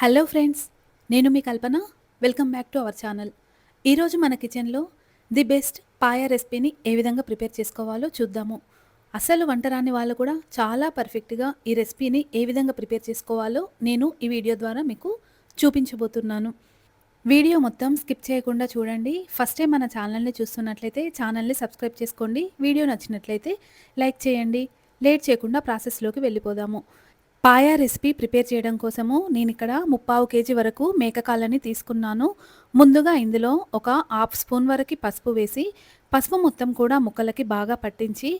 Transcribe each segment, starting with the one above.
Hello friends నేను మీ Kalpana. Welcome back to our channel. ఈరోజు మన కిచెన్లో ది బెస్ట్ పాయ రెసిపీని ఏ విధంగా ప్రిపేర్ చేసుకోవాలో చూద్దాము. అసలు వంట రాని వాళ్ళు కూడా చాలా పర్ఫెక్ట్గా ఈ రెసిపీని ఏ విధంగా ప్రిపేర్ చేసుకోవాలో నేను ఈ వీడియో ద్వారా మీకు చూపించబోతున్నాను. వీడియో మొత్తం స్కిప్ చేయకుండా చూడండి. ఫస్ట్ టైం మన ఛానల్ని చూస్తున్నట్లయితే ఛానల్ని సబ్స్క్రైబ్ చేసుకోండి. వీడియో నచ్చినట్లయితే లైక్ చేయండి. లేట్ చేయకుండా ప్రాసెస్లోకి వెళ్ళిపోదాము. పాయా రెసిపీ ప్రిపేర్ చేయడం కోసము నేను ఇక్కడ ముప్పావు కేజీ వరకు మేకకాళ్ళని తీసుకున్నాను. ముందుగా ఇందులో ఒక హాఫ్ స్పూన్ వరకు పసుపు వేసి పసుపు మొత్తం కూడా ముక్కలకి బాగా పట్టించి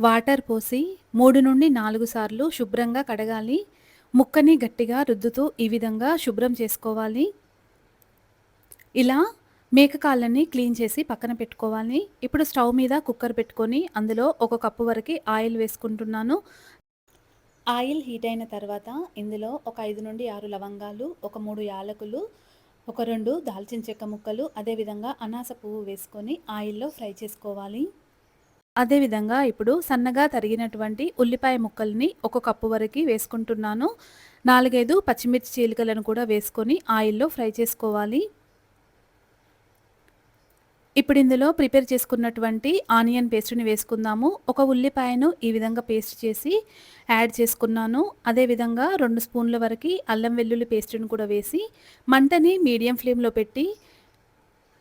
వాటర్ పోసి మూడు నుండి నాలుగు సార్లు శుభ్రంగా కడగాలి. ముక్కని గట్టిగా రుద్దుతూ ఈ విధంగా శుభ్రం చేసుకోవాలి. ఇలా మేకకాళ్ళని క్లీన్ చేసి పక్కన పెట్టుకోవాలి. ఇప్పుడు స్టవ్ మీద కుక్కర్ పెట్టుకొని అందులో ఒక కప్పు వరకు ఆయిల్ వేసుకుంటున్నాను. ఆయిల్ హీట్ అయిన తర్వాత ఇందులో ఒక ఐదు నుండి ఆరు లవంగాలు ఒక మూడు యాలకులు ఒక రెండు దాల్చిన చెక్క ముక్కలు అదేవిధంగా అనాస పువ్వు వేసుకొని ఆయిల్లో ఫ్రై చేసుకోవాలి. అదేవిధంగా ఇప్పుడు సన్నగా తరిగినటువంటి ఉల్లిపాయ ముక్కల్ని ఒక కప్పు వరకు వేసుకుంటున్నాను. నాలుగైదు పచ్చిమిర్చి చీలికలను కూడా వేసుకొని ఆయిల్లో ఫ్రై చేసుకోవాలి. ఇప్పుడు ఇందులో ప్రిపేర్ చేసుకున్నటువంటి ఆనియన్ పేస్ట్ని వేసుకుందాము. ఒక ఉల్లిపాయను ఈ విధంగా పేస్ట్ చేసి యాడ్ చేసుకున్నాను. అదేవిధంగా రెండు స్పూన్ల వరకు అల్లం వెల్లుల్లి పేస్ట్ని కూడా వేసి మంటని మీడియం ఫ్లేమ్లో పెట్టి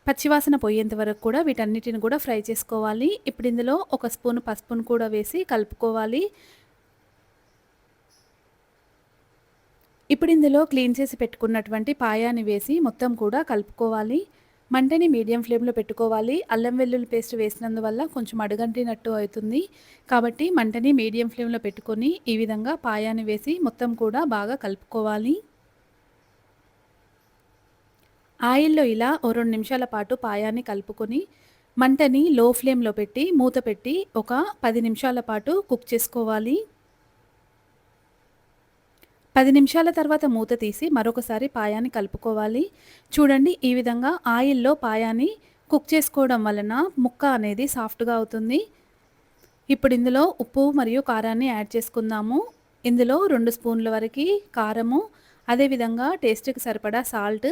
పచ్చివాసన పోయేంత వరకు కూడా వీటన్నిటిని కూడా ఫ్రై చేసుకోవాలి. ఇప్పుడు ఇందులో ఒక స్పూన్ పసుపును కూడా వేసి కలుపుకోవాలి. ఇప్పుడు ఇందులో క్లీన్ చేసి పెట్టుకున్నటువంటి పాయాన్ని వేసి మొత్తం కూడా కలుపుకోవాలి. మంటని మీడియం ఫ్లేమ్లో పెట్టుకోవాలి. అల్లం వెల్లుల్లి పేస్ట్ వేసినందువల్ల కొంచెం అడుగంటినట్టు అవుతుంది. కాబట్టి మంటని మీడియం ఫ్లేమ్లో పెట్టుకొని ఈ విధంగా పాయాన్ని వేసి మొత్తం కూడా బాగా కలుపుకోవాలి. ఆయిల్లో ఇలా ఓ రెండు నిమిషాల పాటు పాయాన్ని కలుపుకొని మంటని లో ఫ్లేమ్లో పెట్టి మూత పెట్టి ఒక పది నిమిషాల పాటు కుక్ చేసుకోవాలి. పది నిమిషాల తర్వాత మూత తీసి మరొకసారి పాయాన్ని కలుపుకోవాలి. చూడండి ఈ విధంగా ఆయిల్లో పాయాన్ని కుక్ చేసుకోవడం వలన ముక్క అనేది సాఫ్ట్గా అవుతుంది. ఇప్పుడు ఇందులో ఉప్పు మరియు కారాన్ని యాడ్ చేసుకుందాము. ఇందులో రెండు స్పూన్ల వరకు కారము అదేవిధంగా టేస్ట్కి సరిపడా సాల్ట్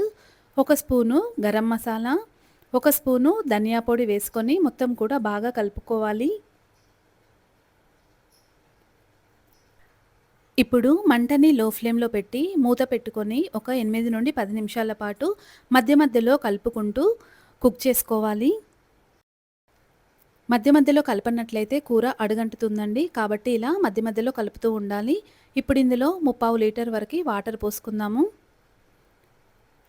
ఒక స్పూను గరం మసాలా ఒక స్పూను ధనియా పొడి వేసుకొని మొత్తం కూడా బాగా కలుపుకోవాలి. ఇప్పుడు మంటని లో ఫ్లేమ్లో పెట్టి మూత పెట్టుకొని ఒక ఎనిమిది నుండి పది నిమిషాల పాటు మధ్య మధ్యలో కలుపుకుంటూ కుక్ చేసుకోవాలి. మధ్య మధ్యలో కలపనట్లయితే కూర అడుగంటుతుందండి. కాబట్టి ఇలా మధ్య మధ్యలో కలుపుతూ ఉండాలి. ఇప్పుడు ఇందులో ముప్పావు లీటర్ వరకు వాటర్ పోసుకుందాము.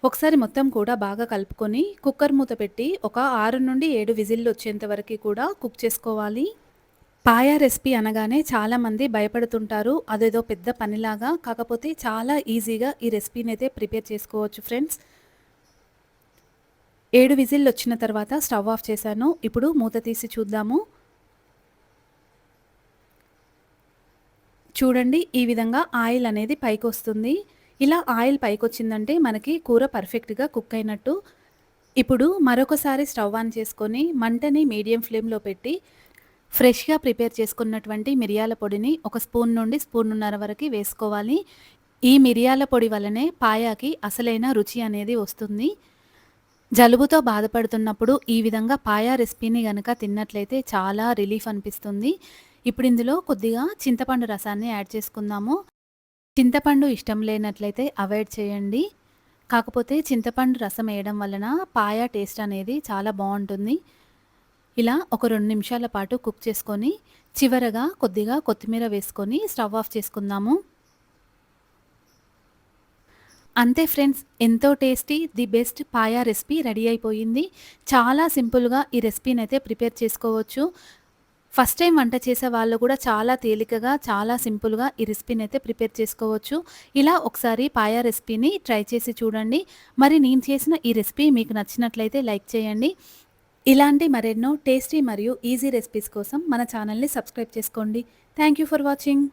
ఒకసారి మొత్తం కూడా బాగా కలుపుకొని కుక్కర్ మూత పెట్టి ఒక ఆరు నుండి ఏడు విజిల్లు వచ్చేంత వరకు కూడా కుక్ చేసుకోవాలి. పాయా రెసిపీ అనగానే చాలామంది భయపడుతుంటారు. అదేదో పెద్ద పనిలాగా. కాకపోతే చాలా ఈజీగా ఈ రెసిపీని అయితే ప్రిపేర్ చేసుకోవచ్చు ఫ్రెండ్స్. ఏడు విజిల్లు వచ్చిన తర్వాత స్టవ్ ఆఫ్ చేశాను. ఇప్పుడు మూత తీసి చూద్దాము. చూడండి ఈ విధంగా ఆయిల్ అనేది పైకి వస్తుంది. ఇలా ఆయిల్ పైకి వచ్చిందంటే మనకి కూర పర్ఫెక్ట్గా కుక్ అయినట్టు. ఇప్పుడు మరొకసారి స్టవ్ ఆన్ చేసుకొని మంటని మీడియం ఫ్లేమ్లో పెట్టి ఫ్రెష్గా ప్రిపేర్ చేసుకున్నటువంటి మిరియాల పొడిని ఒక స్పూన్ నుండి స్పూన్నర వరకు వేసుకోవాలి. ఈ మిరియాల పొడి వలనే పాయాకి అసలైన రుచి అనేది వస్తుంది. జలుబుతో బాధపడుతున్నప్పుడు ఈ విధంగా పాయా రెసిపీని కనుక తిన్నట్లయితే చాలా రిలీఫ్ అనిపిస్తుంది. ఇప్పుడు ఇందులో కొద్దిగా చింతపండు రసాన్ని యాడ్ చేసుకుందాము. చింతపండు ఇష్టం లేనట్లయితే అవాయిడ్ చేయండి. కాకపోతే చింతపండు రసం వేయడం వలన పాయా టేస్ట్ అనేది చాలా బాగుంటుంది. ఇలా ఒక రెండు నిమిషాల పాటు కుక్ చేసుకొని చివరగా కొద్దిగా కొత్తిమీర వేసుకొని స్టవ్ ఆఫ్ చేసుకుందాము. అంతే ఫ్రెండ్స్ ఎంతో tasty the best paya recipe ready అయిపోయింది. చాలా సింపుల్గా ఈ రెసిపీని అయితే ప్రిపేర్ చేసుకోవచ్చు. ఫస్ట్ టైం వంట చేసే వాళ్ళు కూడా చాలా తేలికగా చాలా సింపుల్గా ఈ రెసిపీని అయితే ప్రిపేర్ చేసుకోవచ్చు. ఇలా ఒకసారి పాయా రెసిపీని ట్రై చేసి చూడండి. మరి నేను చేసిన ఈ రెసిపీ మీకు నచ్చినట్లయితే లైక్ చేయండి. ఇలాంటి మరెన్నో టేస్టీ మరియు ఈజీ రెసిపీస్ కోసం మన ఛానల్ని సబ్స్క్రైబ్ చేసుకోండి. Thank you for watching